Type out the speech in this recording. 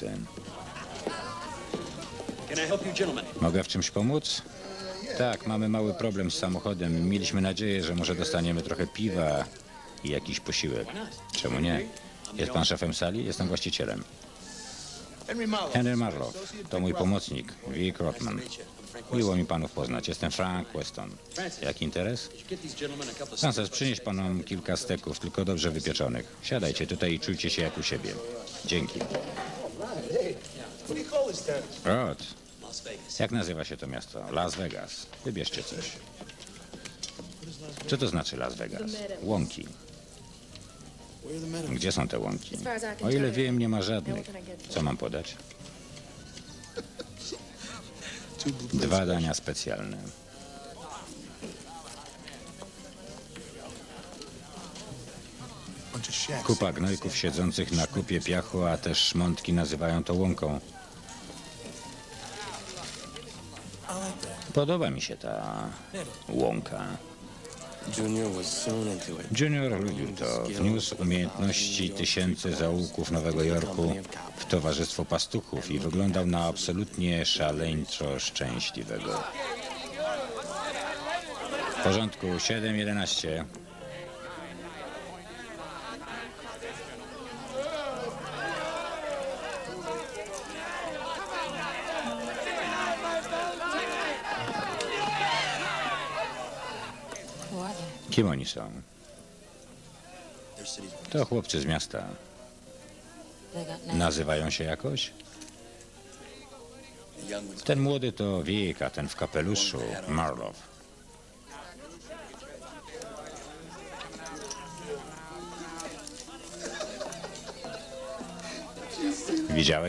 Ten. Mogę w czymś pomóc? Tak, mamy mały problem z samochodem. Mieliśmy nadzieję, że może dostaniemy trochę piwa i jakiś posiłek. Czemu nie? Jest pan szefem sali? Jestem właścicielem. Henry Marlow, to mój pomocnik, Vic Rothman. Miło mi panów poznać. Jestem Frank Weston. Jaki interes? Frances, przynieś panom kilka steków, tylko dobrze wypieczonych. Siadajcie tutaj i czujcie się jak u siebie. Dzięki. Rod, jak nazywa się to miasto? Las Vegas. Wybierzcie coś. Co to znaczy Las Vegas? Łąki. Gdzie są te łąki? O ile wiem, nie ma żadnych. Co mam podać? Dwa dania specjalne. Kupa gnojków siedzących na kupie piachu, a też szmątki nazywają to łąką. Podoba mi się ta łąka. Junior lubił to. Wniósł umiejętności tysięcy zaułków Nowego Jorku w towarzystwo pastuchów i wyglądał na absolutnie szaleńczo szczęśliwego. W porządku, 7.11. Kim oni są? To chłopcy z miasta. Nazywają się jakoś? Ten młody to Wiek, a ten w kapeluszu Marlow. Widziałeś